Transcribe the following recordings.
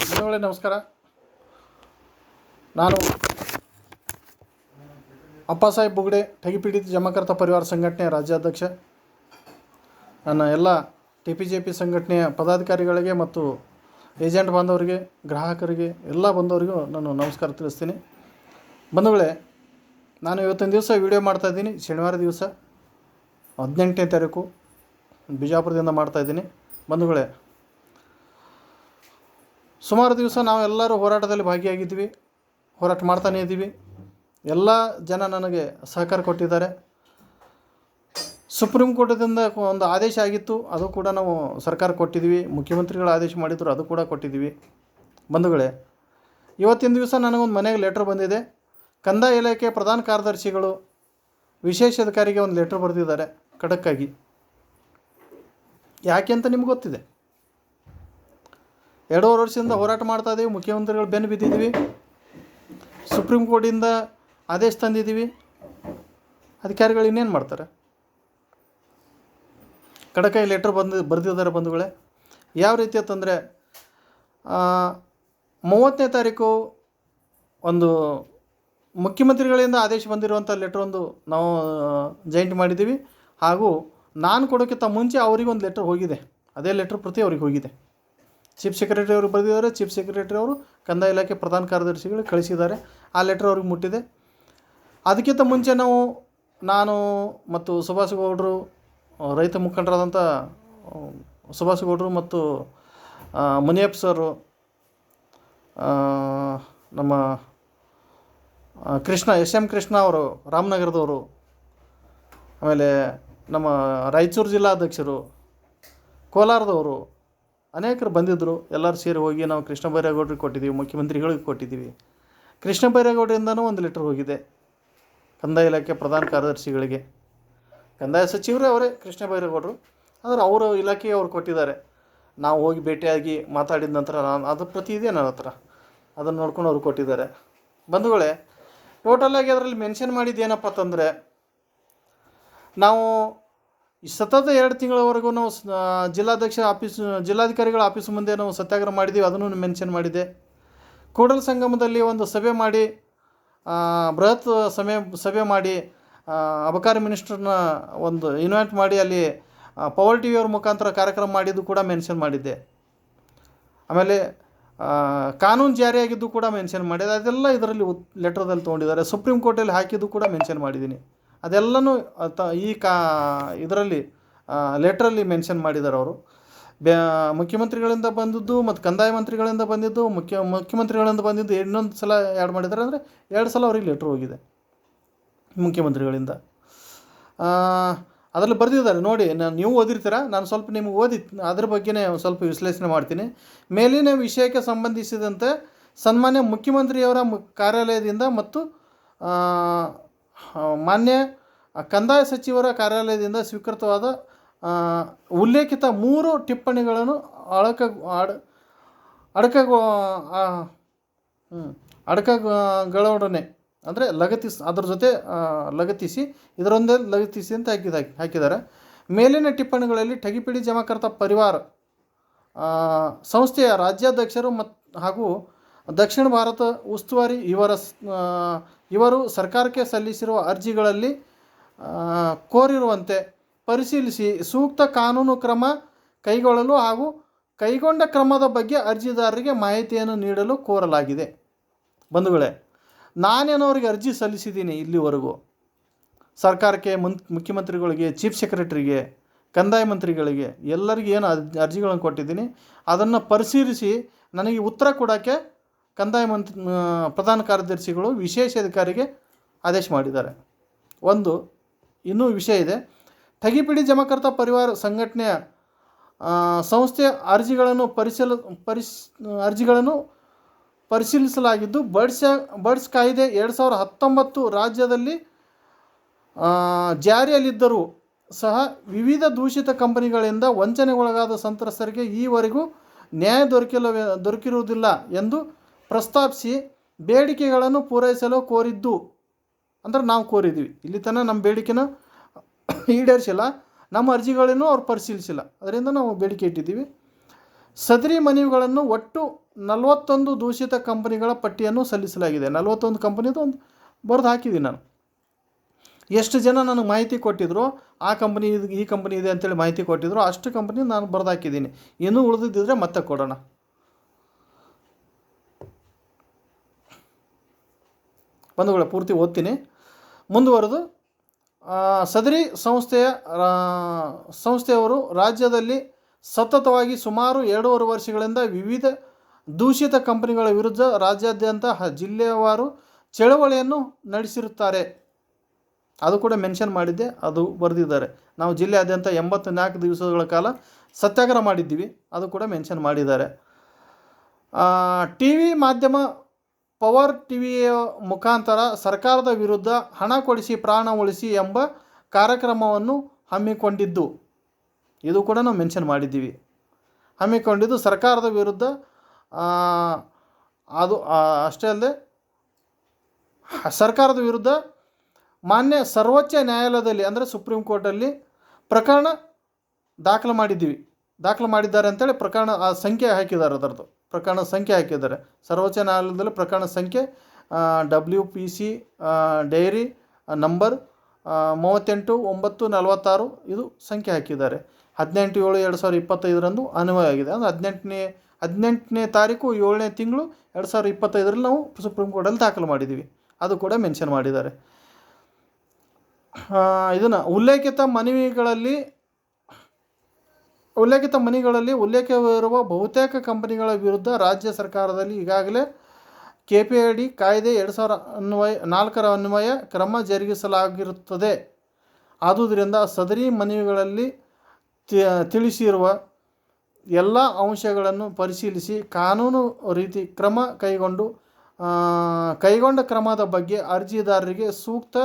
ಬಂಧುಗಳೇ ನಮಸ್ಕಾರ. ನಾನು ಅಪ್ಪಾಸಾಹೇಬ್ ಬುಗ್ಡೆ ಠಗಿಪೀಡಿತ ಜಮಕರ್ತ ಪರಿವಾರ ಸಂಘಟನೆಯ ರಾಜ್ಯಾಧ್ಯಕ್ಷ. ನನ್ನ ಎಲ್ಲ ಟಿ ಪಿ ಜೆ ಪಿ ಸಂಘಟನೆಯ ಪದಾಧಿಕಾರಿಗಳಿಗೆ ಮತ್ತು ಏಜೆಂಟ್ ಬಾಂಧವರಿಗೆ, ಗ್ರಾಹಕರಿಗೆ, ಎಲ್ಲ ಬಂದವರಿಗೂ ನಾನು ನಮಸ್ಕಾರ ತಿಳಿಸ್ತೀನಿ. ಬಂಧುಗಳೇ, ನಾನು ಇವತ್ತಿನ ದಿವಸ ವಿಡಿಯೋ ಮಾಡ್ತಾಯಿದ್ದೀನಿ ಶನಿವಾರ ದಿವಸ ಹದಿನೆಂಟನೇ ತಾರೀಕು, ಬಿಜಾಪುರದಿಂದ ಮಾಡ್ತಾಯಿದ್ದೀನಿ ಬಂಧುಗಳೇ ಸುಮಾರು ದಿವಸ ನಾವೆಲ್ಲರೂ ಹೋರಾಟದಲ್ಲಿ ಭಾಗಿಯಾಗಿದ್ವಿ ಹೋರಾಟ ಮಾಡ್ತಾನೇ ಇದ್ದೀವಿ. ಎಲ್ಲ ಜನ ನನಗೆ ಸಹಕಾರ ಕೊಟ್ಟಿದ್ದಾರೆ. ಸುಪ್ರೀಂ ಕೋರ್ಟದಿಂದ ಒಂದು ಆದೇಶ ಆಗಿತ್ತು. ಅದು ಕೂಡ ನಾವು ಸರ್ಕಾರ ಕೊಟ್ಟಿದ್ದೀವಿ. ಮುಖ್ಯಮಂತ್ರಿಗಳು ಆದೇಶ ಮಾಡಿದ್ರು. ಅದು ಕೂಡ ಕೊಟ್ಟಿದ್ದೀವಿ. ಬಂಧುಗಳೇ, ಇವತ್ತಿನ ದಿವಸ ನನಗೊಂದು ಮನೆಗೆ ಲೆಟ್ರ್ ಬಂದಿದೆ. ಕಂದಾಯ ಇಲಾಖೆ ಪ್ರಧಾನ ಕಾರ್ಯದರ್ಶಿಗಳು ವಿಶೇಷ ಅಧಿಕಾರಿಗೆ ಒಂದು ಲೆಟ್ರ್ ಬರೆದಿದ್ದಾರೆ. ಖಡಕ್ಕಾಗಿ. ಯಾಕೆ ಅಂತ ನಿಮ್ಗೆ ಗೊತ್ತಿದೆ? ಎರಡೂವರೆ ವರ್ಷದಿಂದ ಹೋರಾಟ ಮಾಡ್ತಾ ಇದ್ದೀವಿ ಮುಖ್ಯಮಂತ್ರಿಗಳು ಬೆನ್ನು ಬಿದ್ದಿದ್ದೀವಿ. ಸುಪ್ರೀಂ ಕೋರ್ಟಿಂದ ಆದೇಶ ತಂದಿದ್ದೀವಿ. ಅಧಿಕಾರಿಗಳು ಇನ್ನೇನು ಮಾಡ್ತಾರೆ? ಕಡಕೈ ಲೆಟ್ರ್ ಬಂದು, ಬರೆದಿದ್ದಾರೆ ಬಂಧುಗಳೇ. ಯಾವ ರೀತಿ ಅಂತಂದರೆ ಮೂವತ್ತನೇ ತಾರೀಕು ಒಂದು ಮುಖ್ಯಮಂತ್ರಿಗಳಿಂದ ಆದೇಶ ಬಂದಿರುವಂಥ ಲೆಟ್ರ್ ಒಂದು ನಾವು ಜಾಯಿಂಟ್ ಮಾಡಿದ್ದೀವಿ. ಹಾಗೂ ನಾನು ಕೊಡೋಕ್ಕಿಂತ ಮುಂಚೆ ಅವರಿಗೆ ಒಂದು ಲೆಟ್ರ್ ಹೋಗಿದೆ. ಅದೇ ಲೆಟ್ರ್ ಪ್ರತಿ ಅವ್ರಿಗೆ ಹೋಗಿದೆ. ಚೀಫ್ ಸೆಕ್ರೆಟರಿ ಅವರು ಬರೆದಿದ್ದಾರೆ. ಚೀಫ್ ಸೆಕ್ರೆಟರಿ ಅವರು ಕಂದಾಯ ಇಲಾಖೆ ಪ್ರಧಾನ ಕಾರ್ಯದರ್ಶಿಗಳು ಕಳಿಸಿದ್ದಾರೆ. ಆ ಲೆಟ್ರ್ ಅವ್ರಿಗೆ ಮುಟ್ಟಿದೆ. ಅದಕ್ಕಿಂತ ಮುಂಚೆ ನಾವು, ನಾನು ಮತ್ತು ಸುಭಾಷ್ ಗೌಡರು, ರೈತ ಮುಖಂಡರಾದಂಥ ಸುಭಾಷ್ ಗೌಡರು ಮತ್ತು ಮುನಿಯಪ್ಪ ಸರು ನಮ್ಮ ಕೃಷ್ಣ ಎಸ್ ಎಂ ಕೃಷ್ಣ ಅವರು, ರಾಮನಗರದವರು, ಆಮೇಲೆ ನಮ್ಮ ರಾಯಚೂರು ಜಿಲ್ಲಾಧ್ಯಕ್ಷರು ಕೋಲಾರದವರು ಅನೇಕರು ಬಂದಿದ್ದರು. ಎಲ್ಲರೂ ಸೇರಿ ಹೋಗಿ ನಾವು ಕೃಷ್ಣ ಬೈರೇಗೌಡರಿಗೆ ಕೊಟ್ಟಿದ್ದೀವಿ, ಮುಖ್ಯಮಂತ್ರಿಗಳಿಗೆ ಕೊಟ್ಟಿದ್ದೀವಿ. ಕೃಷ್ಣ ಬೈರೇಗೌಡರಿಂದನೂ ಒಂದು ಲೆಟ್ರ್ ಹೋಗಿದೆ ಕಂದಾಯ ಇಲಾಖೆ ಪ್ರಧಾನ ಕಾರ್ಯದರ್ಶಿಗಳಿಗೆ. ಕಂದಾಯ ಸಚಿವರೇ ಅವರೇ ಕೃಷ್ಣ ಬೈರೇಗೌಡರು. ಆದರೆ ಅವರ ಇಲಾಖೆಗೆ ಅವ್ರು ಕೊಟ್ಟಿದ್ದಾರೆ. ನಾವು ಹೋಗಿ ಭೇಟಿಯಾಗಿ ಮಾತಾಡಿದ ನಂತರ ನಾನು ಅದು ಪ್ರತಿ ಇದೆ ನನ್ನ ಹತ್ರ ಅದನ್ನು ನೋಡ್ಕೊಂಡು ಅವ್ರು ಕೊಟ್ಟಿದ್ದಾರೆ. ಬಂಧುಗಳೇ ಟೋಟಲಾಗಿ ಅದರಲ್ಲಿ ಮೆನ್ಷನ್ ಮಾಡಿದ್ದೇನಪ್ಪ ಅಂತಂದರೆ, ನಾವು ಈ ಸತತ ಎರಡು ತಿಂಗಳವರೆಗೂ ನಾವು ಜಿಲ್ಲಾಧ್ಯಕ್ಷ ಆಫೀಸ್, ಜಿಲ್ಲಾಧಿಕಾರಿಗಳ ಆಫೀಸ್ ಮುಂದೆ ನಾವು ಸತ್ಯಾಗ್ರಹ ಮಾಡಿದ್ದೀವಿ, ಅದನ್ನು ಮೆನ್ಷನ್ ಮಾಡಿದೆ. ಕೂಡಲ ಸಂಗಮದಲ್ಲಿ ಒಂದು ಸಭೆ ಮಾಡಿ ಬೃಹತ್ ಸಭೆ ಸಭೆ ಮಾಡಿ ಅಬಕಾರಿ ಮಿನಿಸ್ಟರ್ನ ಒಂದು ಇನ್ವೈಟ್ ಮಾಡಿ, ಅಲ್ಲಿ ಪವರ್ ಟಿ ವಿಯವ್ರ ಮುಖಾಂತರ ಕಾರ್ಯಕ್ರಮ ಮಾಡಿದ್ದು ಕೂಡ ಮೆನ್ಷನ್ ಮಾಡಿದ್ದೆ. ಆಮೇಲೆ ಕಾನೂನು ಜಾರಿಯಾಗಿದ್ದು ಕೂಡ ಮೆನ್ಷನ್ ಮಾಡಿದೆ. ಅದೆಲ್ಲ ಇದರಲ್ಲಿ ಲೆಟ್ರದಲ್ಲಿ ತೊಗೊಂಡಿದ್ದಾರೆ. ಸುಪ್ರೀಂ ಕೋರ್ಟಲ್ಲಿ ಹಾಕಿದ್ದು ಕೂಡ ಮೆನ್ಷನ್ ಮಾಡಿದ್ದೀನಿ. ಅದೆಲ್ಲನೂ ತ ಈ ಕಾ, ಇದರಲ್ಲಿ ಲೆಟ್ರಲ್ಲಿ ಮೆನ್ಷನ್ ಮಾಡಿದ್ದಾರೆ ಅವರು. ಬ್ಯಾ, ಮುಖ್ಯಮಂತ್ರಿಗಳಿಂದ ಬಂದಿದ್ದು ಮತ್ತು ಕಂದಾಯ ಮಂತ್ರಿಗಳಿಂದ ಬಂದಿದ್ದು, ಮುಖ್ಯ, ಮುಖ್ಯಮಂತ್ರಿಗಳಿಂದ ಬಂದಿದ್ದು ಇನ್ನೊಂದು ಸಲ ಆ್ಯಡ್ ಮಾಡಿದ್ದಾರೆ ಅಂದರೆ ಎರಡು ಸಲ ಅವ್ರಿಗೆ ಲೆಟ್ರ್ ಹೋಗಿದೆ ಮುಖ್ಯಮಂತ್ರಿಗಳಿಂದ. ಅದರಲ್ಲಿ ಬರೆದಿದ್ದಾರೆ, ನೋಡಿ ನಾನು ನೀವು ಓದಿರ್ತೀರ, ನಾನು ಸ್ವಲ್ಪ ನಿಮಗೆ ಓದಿ, ಅದ್ರ ಬಗ್ಗೆನೇ ಸ್ವಲ್ಪ ವಿಶ್ಲೇಷಣೆ ಮಾಡ್ತೀನಿ. ಮೇಲಿನ ವಿಷಯಕ್ಕೆ ಸಂಬಂಧಿಸಿದಂತೆ ಸನ್ಮಾನ್ಯ ಮುಖ್ಯಮಂತ್ರಿಯವರ ಕಾರ್ಯಾಲಯದಿಂದ ಮತ್ತು ಮಾನ್ಯ ಕಂದಾಯ ಸಚಿವರ ಕಾರ್ಯಾಲಯದಿಂದ ಸ್ವೀಕೃತವಾದ ಉಲ್ಲೇಖಿತ ಮೂರು ಟಿಪ್ಪಣಿಗಳನ್ನು ಅಳಕ, ಅಡ ಅಡಕಗೊ ಅಡಕಗಳೊಡನೆ ಅಂದರೆ ಲಗತ್ತಿಸ್ ಅದರ ಜೊತೆ ಲಗತ್ತಿಸಿ ಇದರೊಂದೇ ಲಗತ್ತಿಸಿ ಅಂತ ಹಾಕಿದ, ಹಾಕಿದ್ದಾರೆ. ಮೇಲಿನ ಟಿಪ್ಪಣಿಗಳಲ್ಲಿ ಠಗಿಪಿಡಿ ಜಮಾಕರ್ತ ಪರಿವಾರ ಸಂಸ್ಥೆಯ ರಾಜ್ಯಾಧ್ಯಕ್ಷರು ಮತ್ತು ಹಾಗೂ ದಕ್ಷಿಣ ಭಾರತ ಉಸ್ತುವಾರಿ, ಇವರ ಇವರು ಸರ್ಕಾರಕ್ಕೆ ಸಲ್ಲಿಸಿರುವ ಅರ್ಜಿಗಳಲ್ಲಿ ಕೋರಿರುವಂತೆ ಪರಿಶೀಲಿಸಿ ಸೂಕ್ತ ಕಾನೂನು ಕ್ರಮ ಕೈಗೊಳ್ಳಲು ಹಾಗೂ ಕೈಗೊಂಡ ಕ್ರಮದ ಬಗ್ಗೆ ಅರ್ಜಿದಾರರಿಗೆ ಮಾಹಿತಿಯನ್ನು ನೀಡಲು ಕೋರಲಾಗಿದೆ. ಬಂಧುಗಳೇ, ನಾನೇನೋರಿಗೆ ಅರ್ಜಿ ಸಲ್ಲಿಸಿದ್ದೀನಿ ಇಲ್ಲಿವರೆಗೂ? ಸರ್ಕಾರಕ್ಕೆ ಮುನ್, ಮುಖ್ಯಮಂತ್ರಿಗಳಿಗೆ, ಚೀಫ್ ಸೆಕ್ರೆಟರಿಗೆ, ಕಂದಾಯ ಮಂತ್ರಿಗಳಿಗೆ ಎಲ್ಲರಿಗೂ ಏನು ಅರ್ಜಿ, ಅರ್ಜಿಗಳನ್ನು ಕೊಟ್ಟಿದ್ದೀನಿ, ಅದನ್ನು ಪರಿಶೀಲಿಸಿ ನನಗೆ ಉತ್ತರ ಕೊಡೋಕ್ಕೆ ಕಂದಾಯ ಮಂತ್ರಿ ಪ್ರಧಾನ ಕಾರ್ಯದರ್ಶಿಗಳು ವಿಶೇಷ ಅಧಿಕಾರಿಗೆ ಆದೇಶ ಮಾಡಿದ್ದಾರೆ. ಒಂದು, ಇನ್ನೂ ವಿಷಯ ಇದೆ. ಠಗಿಪಿಡಿ ಜಮಾಕರ್ತ ಪರಿವಾರ ಸಂಘಟನೆಯ ಸಂಸ್ಥೆಯ ಅರ್ಜಿಗಳನ್ನು ಪರಿಶೀಲ, ಪರಿಶ್, ಅರ್ಜಿಗಳನ್ನು ಪರಿಶೀಲಿಸಲಾಗಿದ್ದು, ಬರ್ಡ್ಸ್ ಬರ್ಡ್ಸ್ ಕಾಯ್ದೆ ಎರಡು ಸಾವಿರ ಹತ್ತೊಂಬತ್ತು ರಾಜ್ಯದಲ್ಲಿ ಜಾರಿಯಲ್ಲಿದ್ದರೂ ಸಹ ವಿವಿಧ ದೂಷಿತ ಕಂಪನಿಗಳಿಂದ ವಂಚನೆಗೊಳಗಾದ ಸಂತ್ರಸ್ತರಿಗೆ ಈವರೆಗೂ ನ್ಯಾಯ ದೊರಕಿಲ್ಲ ದೊರಕಿರುವುದಿಲ್ಲ ಎಂದು ಪ್ರಸ್ತಾಪಿಸಿ ಬೇಡಿಕೆಗಳನ್ನು ಪೂರೈಸಲು ಕೋರಿದ್ದು. ಅಂದ್ರೆ ನಾವು ಕೋರಿದ್ದೀವಿ. ಇಲ್ಲಿ ತನಕ ನಮ್ಮ ಬೇಡಿಕೆನ ಈಡೇರಿಸಿಲ್ಲ. ನಮ್ಮ ಅರ್ಜಿಗಳನ್ನು ಅವ್ರು ಪರಿಶೀಲಿಸಿಲ್ಲ. ಅದರಿಂದ ನಾವು ಬೇಡಿಕೆ ಇಟ್ಟಿದ್ದೀವಿ. ಸದರಿ ಮನವಿಗಳನ್ನು ಒಟ್ಟು ನಲವತ್ತೊಂದು ದೂಷಿತ ಕಂಪನಿಗಳ ಪಟ್ಟಿಯನ್ನು ಸಲ್ಲಿಸಲಾಗಿದೆ. ನಲವತ್ತೊಂದು ಕಂಪನಿದು ಒಂದು ಬರೆದು ಹಾಕಿದ್ದೀನಿ ನಾನು. ಎಷ್ಟು ಜನ ನನಗೆ ಮಾಹಿತಿ ಕೊಟ್ಟಿದ್ರು ಆ ಕಂಪನಿ ಇದು ಈ ಕಂಪನಿ ಇದೆ ಅಂತೇಳಿ ಮಾಹಿತಿ ಕೊಟ್ಟಿದ್ರು ಅಷ್ಟು ಕಂಪನಿ ನಾನು ಬರೆದು ಹಾಕಿದ್ದೀನಿ. ಇನ್ನೂ ಉಳಿದಿದ್ದರೆ ಮತ್ತೆ ಕೊಡೋಣ. ಬಂಧುಗಳ ಪೂರ್ತಿ ಓದ್ತೀನಿ. ಮುಂದುವರೆದು ಸದರಿ ಸಂಸ್ಥೆಯ ಸಂಸ್ಥೆಯವರು ರಾಜ್ಯದಲ್ಲಿ ಸತತವಾಗಿ ಸುಮಾರು ಎರಡೂವರೆ ವರ್ಷಗಳಿಂದ ವಿವಿಧ ದೂಷಿತ ಕಂಪನಿಗಳ ವಿರುದ್ಧ ರಾಜ್ಯಾದ್ಯಂತ ಜಿಲ್ಲೆಯವರು ಚಳವಳಿಯನ್ನು ನಡೆಸಿರುತ್ತಾರೆ. ಅದು ಕೂಡ ಮೆನ್ಷನ್ ಮಾಡಿದ್ದೆ, ಅದು ಬರೆದಿದ್ದಾರೆ. ನಾವು ಜಿಲ್ಲೆಯಾದ್ಯಂತ ಎಂಬತ್ನಾಲ್ಕು ದಿವಸಗಳ ಕಾಲ ಸತ್ಯಾಗ್ರಹ ಮಾಡಿದ್ದೀವಿ, ಅದು ಕೂಡ ಮೆನ್ಷನ್ ಮಾಡಿದ್ದಾರೆ. ಟಿ ವಿ ಮಾಧ್ಯಮ ಪವರ್ ಟಿವಿಯ ಮುಖಾಂತರ ಸರ್ಕಾರದ ವಿರುದ್ಧ ಹಣ ಕೊಡಿಸಿ ಪ್ರಾಣ ಉಳಿಸಿ ಎಂಬ ಕಾರ್ಯಕ್ರಮವನ್ನು ಹಮ್ಮಿಕೊಂಡಿದ್ದು. ಇದು ಕೂಡ ನಾವು ಮೆನ್ಷನ್ ಮಾಡಿದ್ದೀವಿ. ಹಮ್ಮಿಕೊಂಡಿದ್ದು ಸರ್ಕಾರದ ವಿರುದ್ಧ ಅದು ಅಷ್ಟೇ ಅಲ್ಲದೆ ಸರ್ಕಾರದ ವಿರುದ್ಧ ಮಾನ್ಯ ಸರ್ವೋಚ್ಚ ನ್ಯಾಯಾಲಯದಲ್ಲಿ, ಅಂದರೆ ಸುಪ್ರೀಂ ಕೋರ್ಟಲ್ಲಿ ಪ್ರಕರಣ ದಾಖಲು ಮಾಡಿದ್ದೀವಿ. ದಾಖಲು ಮಾಡಿದ್ದಾರೆ ಅಂತೇಳಿ ಪ್ರಕರಣ, ಆ, ಸಂಖ್ಯೆ ಹಾಕಿದ್ದಾರೆ ಅದರದ್ದು. ಪ್ರಕರಣ ಸಂಖ್ಯೆ ಹಾಕಿದ್ದಾರೆ. ಸರ್ವೋಚ್ಚ ನ್ಯಾಯಾಲಯದಲ್ಲಿ ಪ್ರಕರಣ ಸಂಖ್ಯೆ W P C diary number ಮೂವತ್ತೆಂಟು, ಒಂಬತ್ತು, ನಲವತ್ತಾರು ಇದು ಸಂಖ್ಯೆ ಹಾಕಿದ್ದಾರೆ. ಹದಿನೆಂಟು, ಏಳು, ಎರಡು ಸಾವಿರದ ಇಪ್ಪತ್ತೈದರಂದು ಅನ್ವಯ ಆಗಿದೆ. ಅಂದರೆ ಹದಿನೆಂಟನೇ ಹದಿನೆಂಟನೇ ತಾರೀಕು, ಏಳನೇ ತಿಂಗಳು ಎರಡು ಸಾವಿರದ ಇಪ್ಪತ್ತೈದರಲ್ಲಿ ನಾವು ಸುಪ್ರೀಂ ಕೋರ್ಟಲ್ಲಿ ದಾಖಲು ಮಾಡಿದ್ದೀವಿ. ಅದು ಕೂಡ ಮೆನ್ಷನ್ ಮಾಡಿದ್ದಾರೆ. ಇದನ್ನು ಉಲ್ಲೇಖಿತ ಮನವಿಗಳಲ್ಲಿ ಉಲ್ಲೇಖಿತ ಮನಿಗಳಲ್ಲಿ ಉಲ್ಲೇಖವಿರುವ ಬಹುತೇಕ ಕಂಪನಿಗಳ ವಿರುದ್ಧ ರಾಜ್ಯ ಸರ್ಕಾರದಲ್ಲಿ ಈಗಾಗಲೇ ಕೆ ಪಿ ಐ ಡಿ ಕಾಯ್ದೆ ಎರಡು ಸಾವಿರ ಅನ್ವಯ ನಾಲ್ಕರ ಅನ್ವಯ ಕ್ರಮ ಜರುಗಿಸಲಾಗಿರುತ್ತದೆ. ಆದುದರಿಂದ ಸದರಿ ಮನವಿಗಳಲ್ಲಿ ತಿಳಿಸಿರುವ ಎಲ್ಲ ಅಂಶಗಳನ್ನು ಪರಿಶೀಲಿಸಿ ಕಾನೂನು ರೀತಿ ಕ್ರಮ ಕೈಗೊಂಡು ಕೈಗೊಂಡ ಕ್ರಮದ ಬಗ್ಗೆ ಅರ್ಜಿದಾರರಿಗೆ ಸೂಕ್ತ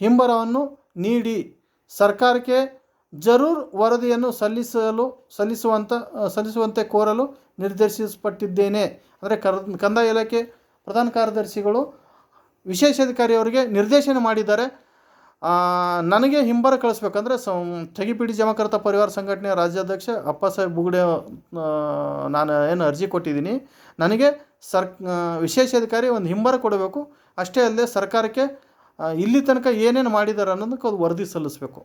ಹಿಂಬರವನ್ನು ನೀಡಿ ಸರ್ಕಾರಕ್ಕೆ ಜರೂರ್ ವರದಿಯನ್ನು ಸಲ್ಲಿಸಲು, ಸಲ್ಲಿಸುವಂತ ಸಲ್ಲಿಸುವಂತೆ ಕೋರಲು ನಿರ್ದೇಶಿಸಲ್ಪಟ್ಟಿದ್ದೇನೆ. ಅಂದರೆ ಕರ್, ಕಂದಾಯ ಇಲಾಖೆ ಪ್ರಧಾನ ಕಾರ್ಯದರ್ಶಿಗಳು ವಿಶೇಷಾಧಿಕಾರಿಯವರಿಗೆ ನಿರ್ದೇಶನ ಮಾಡಿದ್ದಾರೆ. ನನಗೆ ಹಿಂಬರ ಕಳಿಸ್ಬೇಕಂದ್ರೆ ಸ, ತೆಗಿಪಿಡಿ ಜಮಕರ್ತ ಪರಿವಾರ ಸಂಘಟನೆಯ ರಾಜ್ಯಾಧ್ಯಕ್ಷ ಅಪ್ಪಸಾಹೇಬ್ ಬುಗುಡೆ ನಾನು ಏನು ಅರ್ಜಿ ಕೊಟ್ಟಿದ್ದೀನಿ. ನನಗೆ ಸರ್ ವಿಶೇಷಾಧಿಕಾರಿ ಒಂದು ಹಿಂಬರ ಕೊಡಬೇಕು. ಅಷ್ಟೇ ಅಲ್ಲದೆ ಸರ್ಕಾರಕ್ಕೆ ಇಲ್ಲಿ ತನಕ ಏನೇನು ಮಾಡಿದ್ದಾರೆ ಅನ್ನೋದಕ್ಕೆ ಅದು ವರದಿ ಸಲ್ಲಿಸಬೇಕು.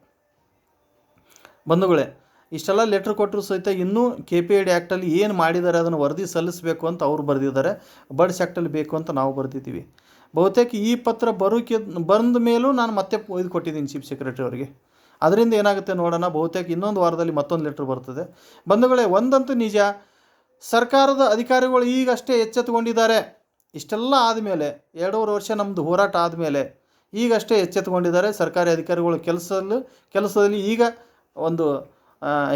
ಬಂಧುಗಳೇ, ಇಷ್ಟೆಲ್ಲ ಲೆಟ್ರ್ ಕೊಟ್ಟರು ಸಹಿತ ಇನ್ನೂ ಕೆ ಪಿ ಐ ಡಿ ಆ್ಯಕ್ಟಲ್ಲಿ ಏನು ಮಾಡಿದ್ದಾರೆ ಅದನ್ನು ವರದಿ ಸಲ್ಲಿಸಬೇಕು ಅಂತ ಅವ್ರು ಬರೆದಿದ್ದಾರೆ ಬಡ್ಸ್ ಆ್ಯಕ್ಟಲ್ಲಿ ಬೇಕು ಅಂತ ನಾವು ಬರೆದಿದ್ದೀವಿ. ಬಹುತೇಕ ಈ ಪತ್ರ ಬರೋಕೆ, ಬಂದ ಮೇಲೂ ನಾನು ಮತ್ತೆ ಇದು ಕೊಟ್ಟಿದ್ದೀನಿ ಚೀಫ್ ಸೆಕ್ರೆಟರಿ ಅವರಿಗೆ. ಅದರಿಂದ ಏನಾಗುತ್ತೆ ನೋಡೋಣ, ಬಹುತೇಕ ಇನ್ನೊಂದು ವಾರದಲ್ಲಿ ಮತ್ತೊಂದು ಲೆಟ್ರ್ ಬರ್ತದೆ. ಬಂಧುಗಳೇ, ಒಂದಂತೂ ನಿಜ, ಸರ್ಕಾರದ ಅಧಿಕಾರಿಗಳು ಈಗಷ್ಟೇ ಎಚ್ಚೆತ್ತುಕೊಂಡಿದ್ದಾರೆ ಇಷ್ಟೆಲ್ಲ ಆದಮೇಲೆ, ಎರಡೂವರೆ ವರ್ಷ ನಮ್ಮದು ಹೋರಾಟ ಆದಮೇಲೆ, ಈಗಷ್ಟೇ ಎಚ್ಚೆತ್ತುಕೊಂಡಿದ್ದಾರೆ ಸರ್ಕಾರಿ ಅಧಿಕಾರಿಗಳು ಕೆಲಸದಲ್ಲಿ ಕೆಲಸದಲ್ಲಿ ಈಗ ಒಂದು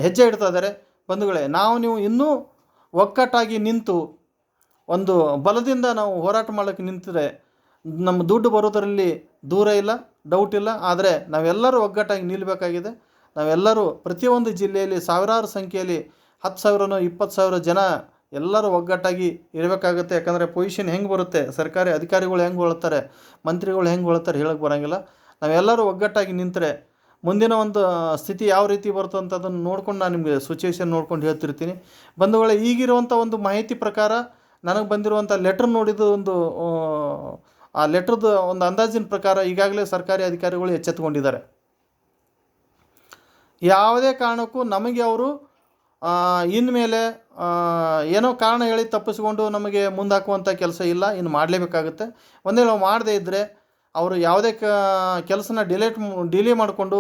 ಹೆಜ್ಜೆ ಇಡ್ತಾ ಇದ್ದಾರೆ. ಬಂಧುಗಳೇ, ನಾವು ನೀವು ಇನ್ನೂ ಒಕ್ಕಟ್ಟಾಗಿ ನಿಂತು ಒಂದು ಬಲದಿಂದ ನಾವು ಹೋರಾಟ ಮಾಡೋಕ್ಕೆ ನಿಂತರೆ ನಮ್ಮ ದುಡ್ಡು ಬರೋದರಲ್ಲಿ ದೂರ ಇಲ್ಲ ಡೌಟ್ ಇಲ್ಲ. ಆದರೆ ನಾವೆಲ್ಲರೂ ಒಗ್ಗಟ್ಟಾಗಿ ನಿಲ್ಲಬೇಕಾಗಿದೆ ನಾವೆಲ್ಲರೂ ಪ್ರತಿಯೊಂದು ಜಿಲ್ಲೆಯಲ್ಲಿ ಸಾವಿರಾರು ಸಂಖ್ಯೆಯಲ್ಲಿ ಹತ್ತು ಸಾವಿರನೋ ಇಪ್ಪತ್ತು ಸಾವಿರ ಜನ ಎಲ್ಲರೂ ಒಗ್ಗಟ್ಟಾಗಿ ಇರಬೇಕಾಗುತ್ತೆ. ಯಾಕಂದರೆ ಪೊಸಿಷನ್ ಹೆಂಗೆ ಬರುತ್ತೆ? ಸರ್ಕಾರಿ ಅಧಿಕಾರಿಗಳು ಹೆಂಗೆ ಹೊಳ್ತಾರೆ ಮಂತ್ರಿಗಳು ಹೆಂಗೆ ಹೊಳ್ತಾರೆ ಹೇಳಕ್ಕೆ ಬರೋಂಗಿಲ್ಲ. ನಾವೆಲ್ಲರೂ ಒಗ್ಗಟ್ಟಾಗಿ ನಿಂತರೆ ಮುಂದಿನ ಒಂದು ಸ್ಥಿತಿ ಯಾವ ರೀತಿ ಬರುತ್ತೋ ಅಂತ ಅದನ್ನು ನೋಡ್ಕೊಂಡು ನಾನು ನಿಮಗೆ ಸಿಚುವೇಶನ್ ನೋಡ್ಕೊಂಡು ಹೇಳ್ತಿರ್ತೀನಿ. ಬಂಧುಗಳೇ ಈಗಿರುವಂಥ ಒಂದು ಮಾಹಿತಿ ಪ್ರಕಾರ ನನಗೆ ಬಂದಿರುವಂಥ ಲೆಟ್ರ್ ನೋಡಿದ ಒಂದು ಆ, ಲೆಟ್ರದ ಒಂದು ಅಂದಾಜಿನ ಪ್ರಕಾರ ಈಗಾಗಲೇ ಸರ್ಕಾರಿ ಅಧಿಕಾರಿಗಳು ಎಚ್ಚೆತ್ತುಕೊಂಡಿದ್ದಾರೆ. ಯಾವುದೇ ಕಾರಣಕ್ಕೂ ನಮಗೆ ಅವರು ಇನ್ಮೇಲೆ ಏನೋ ಕಾರಣ ಹೇಳಿ ತಪ್ಪಿಸಿಕೊಂಡು ನಮಗೆ ಮುಂದಾಕುವಂಥ ಕೆಲಸ ಇಲ್ಲ ಇನ್ನು ಮಾಡಲೇಬೇಕಾಗುತ್ತೆ. ಒಂದೇ ನಾವು ಮಾಡದೇ ಇದ್ದರೆ ಅವರು ಯಾವುದೇ ಕ, ಕೆಲಸನ ಡಿಲೇಟ್ ಡಿಲೇ ಮಾಡಿಕೊಂಡು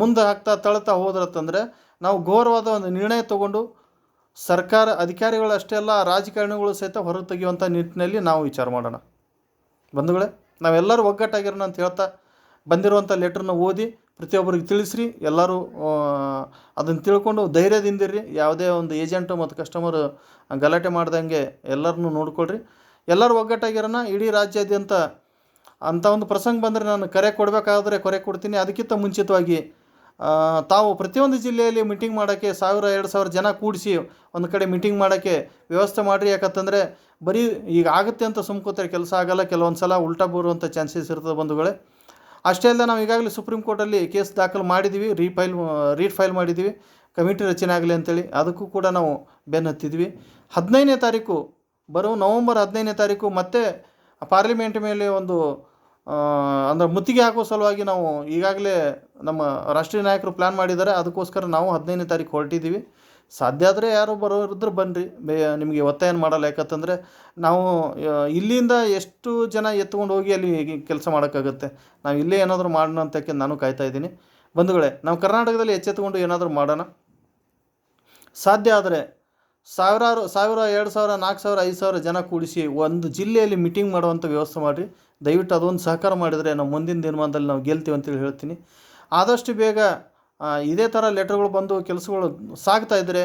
ಮುಂದೆ ಹಾಕ್ತಾ ತಳ್ತಾ ಹೋದ್ರತ್ತಂದರೆ ನಾವು ಘೋರವಾದ ಒಂದು ನಿರ್ಣಯ ತಗೊಂಡು ಸರ್ಕಾರ ಅಧಿಕಾರಿಗಳು ಅಷ್ಟೇ ಅಲ್ಲ ರಾಜಕಾರಣಿಗಳು ಸಹಿತ ಹೊರ ತೆಗೆಯುವಂಥ ನಿಟ್ಟಿನಲ್ಲಿ ನಾವು ವಿಚಾರ ಮಾಡೋಣ. ಬಂಧುಗಳೇ, ನಾವೆಲ್ಲರೂ ಒಗ್ಗಟ್ಟಾಗಿರೋಣ ಅಂತ ಹೇಳ್ತಾ ಬಂದಿರುವಂಥ ಲೆಟ್ರನ್ನ ಓದಿ ಪ್ರತಿಯೊಬ್ಬರಿಗೆ ತಿಳಿಸ್ರಿ, ಎಲ್ಲರೂ ಅದನ್ನು ತಿಳ್ಕೊಂಡು ಧೈರ್ಯದಿಂದಿರ್ರಿ ಯಾವುದೇ ಒಂದು ಏಜೆಂಟು ಮತ್ತು ಕಸ್ಟಮರು ಗಲಾಟೆ ಮಾಡ್ದಂಗೆ ಎಲ್ಲರನ್ನೂ ನೋಡ್ಕೊಳ್ರಿ. ಎಲ್ಲರೂ ಒಗ್ಗಟ್ಟಾಗಿರೋಣ, ಇಡೀ ರಾಜ್ಯಾದ್ಯಂತ ಅಂಥ ಒಂದು ಪ್ರಸಂಗ ಬಂದರೆ ನಾನು ಕರೆ ಕೊಡಬೇಕಾದ್ರೆ ಕರೆ ಕೊಡ್ತೀನಿ. ಅದಕ್ಕಿಂತ ಮುಂಚಿತವಾಗಿ ತಾವು ಪ್ರತಿಯೊಂದು ಜಿಲ್ಲೆಯಲ್ಲಿ ಮೀಟಿಂಗ್ ಮಾಡೋಕ್ಕೆ ಸಾವಿರ, ಎರಡು ಸಾವಿರ ಜನ ಕೂಡಿಸಿ ಒಂದು ಕಡೆ ಮೀಟಿಂಗ್ ಮಾಡೋಕ್ಕೆ ವ್ಯವಸ್ಥೆ ಮಾಡಿರಿ. ಯಾಕಂತಂದರೆ ಬರೀ ಈಗ ಆಗುತ್ತೆ ಅಂತ ಸುಮ್ಕೋತಾರೆ. ಕೆಲಸ ಆಗಲ್ಲ, ಕೆಲವೊಂದು ಸಲ ಉಲ್ಟಾ ಬರುವಂಥ ಚಾನ್ಸಸ್ ಇರ್ತದೆ ಬಂಧುಗಳೇ. ಅಷ್ಟೇ ಅಲ್ಲದೆ ನಾವು ಈಗಾಗಲೇ ಸುಪ್ರೀಂ ಕೋರ್ಟಲ್ಲಿ ಕೇಸ್ ದಾಖಲು ಮಾಡಿದ್ದೀವಿ ರೀಫೈಲ್ ರೀಟ್ ಫೈಲ್ ಮಾಡಿದ್ದೀವಿ ಕಮಿಟಿ ರಚನೆ ಆಗಲಿ ಅಂತೇಳಿ. ಅದಕ್ಕೂ ಕೂಡ ನಾವು ಬೆನ್ನು ಹತ್ತಿದ್ವಿ. ಹದಿನೈದನೇ ತಾರೀಕು ಬರೋ ನವಂಬರ್ ಹದಿನೈದನೇ ತಾರೀಕು ಮತ್ತೆ ಪಾರ್ಲಿಮೆಂಟ್ ಮೇಲೆ ಒಂದು ಅಂದ್ರೆ ಮುತ್ತಿಗೆ ಹಾಕುವ ಸಲುವಾಗಿ ನಾವು ಈಗಾಗಲೇ ನಮ್ಮ ರಾಷ್ಟ್ರೀಯ ನಾಯಕರು ಪ್ಲ್ಯಾನ್ ಮಾಡಿದ್ದಾರೆ. ಅದಕ್ಕೋಸ್ಕರ ನಾವು ಹದಿನೈದನೇ ತಾರೀಕು ಹೊರಟಿದ್ದೀವಿ. ಸಾಧ್ಯ ಆದರೆ ಯಾರು ಬರೋರಿದ್ರೆ ಬನ್ನಿರಿ ಬೇ, ನಿಮಗೆ ಒತ್ತಾಯ ಮಾಡಲ್ಲ. ಯಾಕಂತಂದರೆ ನಾವು ಇಲ್ಲಿಂದ ಎಷ್ಟು ಜನ ಎತ್ಕೊಂಡು ಹೋಗಿ ಅಲ್ಲಿ ಕೆಲಸ ಮಾಡೋಕ್ಕಾಗುತ್ತೆ. ನಾವು ಇಲ್ಲೇ ಏನಾದರೂ ಮಾಡೋಣ ಅಂತಕ್ಕೆ ನಾನು ಕಾಯ್ತಾ ಇದ್ದೀನಿ. ಬಂಧುಗಳೇ, ನಾವು ಕರ್ನಾಟಕದಲ್ಲಿ ಎಚ್ಚೆತ್ತುಕೊಂಡು ಏನಾದರೂ ಮಾಡೋಣ. ಸಾಧ್ಯ ಆದರೆ ಸಾವಿರಾರು, ಸಾವಿರ, ಎರಡು ಸಾವಿರ ನಾಲ್ಕು ಸಾವಿರ, ಐದು ಸಾವಿರ ಜನ ಕೂಡಿಸಿ ಒಂದು ಜಿಲ್ಲೆಯಲ್ಲಿ ಮೀಟಿಂಗ್ ಮಾಡುವಂಥ ವ್ಯವಸ್ಥೆ ಮಾಡಿರಿ. ದಯವಿಟ್ಟು ಅದೊಂದು ಸಹಕಾರ ಮಾಡಿದರೆ ನಾವು ಮುಂದಿನ ದಿನಮಾನದಲ್ಲಿ ನಾವು ಗೆಲ್ತೀವಿ ಅಂತೇಳಿ ಹೇಳ್ತೀನಿ. ಆದಷ್ಟು ಬೇಗ ಇದೇ ಥರ ಲೆಟರ್ಗಳು ಬಂದು ಕೆಲಸಗಳು ಸಾಗ್ತಾ ಇದ್ದರೆ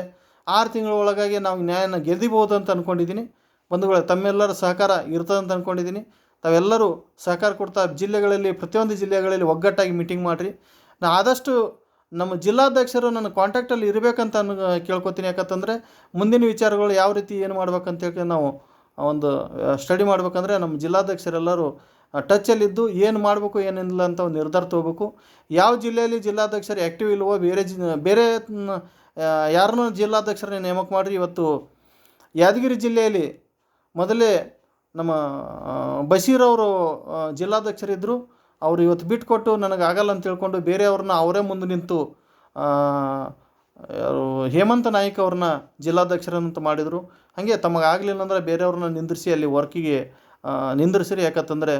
ಆರು ತಿಂಗಳ ಒಳಗಾಗಿ ನಾವು ನ್ಯಾಯನ ಗೆದ್ದಿಬೋದು ಅಂತ ಅಂದ್ಕೊಂಡಿದ್ದೀನಿ ಬಂಧುಗಳ, ತಮ್ಮೆಲ್ಲರ ಸಹಕಾರ ಇರ್ತದೆ ಅಂತ ಅಂದ್ಕೊಂಡಿದ್ದೀನಿ ತಾವೆಲ್ಲರೂ ಸಹಕಾರ ಕೊಡ್ತಾ ಜಿಲ್ಲೆಗಳಲ್ಲಿ, ಪ್ರತಿಯೊಂದು ಜಿಲ್ಲೆಗಳಲ್ಲಿ ಒಗ್ಗಟ್ಟಾಗಿ ಮೀಟಿಂಗ್ ಮಾಡಿರಿ. ನಾ ಆದಷ್ಟು ನಮ್ಮ ಜಿಲ್ಲಾಧ್ಯಕ್ಷರು ನನ್ನ ಕಾಂಟ್ಯಾಕ್ಟಲ್ಲಿ ಇರಬೇಕಂತ ಅನ್, ಕೇಳ್ಕೊತೀನಿ ಯಾಕಂತಂದರೆ ಮುಂದಿನ ವಿಚಾರಗಳು ಯಾವ ರೀತಿ ಏನು ಮಾಡ್ಬೇಕಂತೇಳಿ ನಾವು ಒಂದು ಸ್ಟಡಿ ಮಾಡಬೇಕಂದ್ರೆ ನಮ್ಮ ಜಿಲ್ಲಾಧ್ಯಕ್ಷರೆಲ್ಲರೂ ಟಚ್ಚಲ್ಲಿದ್ದು ಏನು ಮಾಡಬೇಕು ಏನಿಲ್ಲ ಅಂತ ಒಂದು ನಿರ್ಧಾರ ತೊಗೋಬೇಕು. ಯಾವ ಜಿಲ್ಲೆಯಲ್ಲಿ ಜಿಲ್ಲಾಧ್ಯಕ್ಷರು ಆ್ಯಕ್ಟಿವ್ ಇಲ್ವೋ ಬೇರೆ ಜಿ ಬೇರೆ ಯಾರನ್ನೂ ಜಿಲ್ಲಾಧ್ಯಕ್ಷರನ್ನ ನೇಮಕ ಮಾಡಿರಿ. ಇವತ್ತು ಯಾದಗಿರಿ ಜಿಲ್ಲೆಯಲ್ಲಿ ಮೊದಲೇ ನಮ್ಮ ಆ, ಬಶೀರ್ ಅವರು ಆ, ಜಿಲ್ಲಾಧ್ಯಕ್ಷರಿದ್ದರು ಅವರು ಇವತ್ತು ಬಿಟ್ಕೊಟ್ಟು ನನಗೆ ಆಗಲ್ಲ ಅಂತ ತಿಳ್ಕೊಂಡು ಬೇರೆಯವ್ರನ್ನ ಅವರೇ ಮುಂದೆ ನಿಂತು ಹೇಮಂತ ನಾಯ್ಕ ಅವ್ರನ್ನ ಜಿಲ್ಲಾಧ್ಯಕ್ಷರನ್ನಂತ ಮಾಡಿದರು. ಹಾಗೆ ತಮಗೆ ಆಗಲಿಲ್ಲ ಅಂದರೆ ಬೇರೆಯವ್ರನ್ನ ನಿಂದಿರಿಸಿ ಅಲ್ಲಿ ವರ್ಕಿಗೆ ನಿಂದಿರಿಸಿರಿ. ಯಾಕಂತಂದರೆ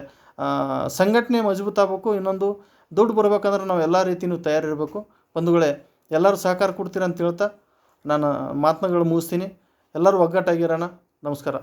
ಸಂಘಟನೆ ಮಜಬೂತಾಗಬೇಕು ಇನ್ನೊಂದು, ದುಡ್ಡು ಬರ್ಬೇಕಂದ್ರೆ ನಾವು ಎಲ್ಲ ರೀತಿಯೂ ತಯಾರಿರಬೇಕು. ಬಂಧುಗಳೇ, ಎಲ್ಲರೂ ಸಹಕಾರ ಕೊಡ್ತೀರ ಅಂತ ಹೇಳ್ತಾ ನಾನು ಮಾತುಗಳು ಮುಗಿಸ್ತೀನಿ. ಎಲ್ಲರೂ ಒಗ್ಗಟ್ಟಾಗಿರೋಣ. ನಮಸ್ಕಾರ.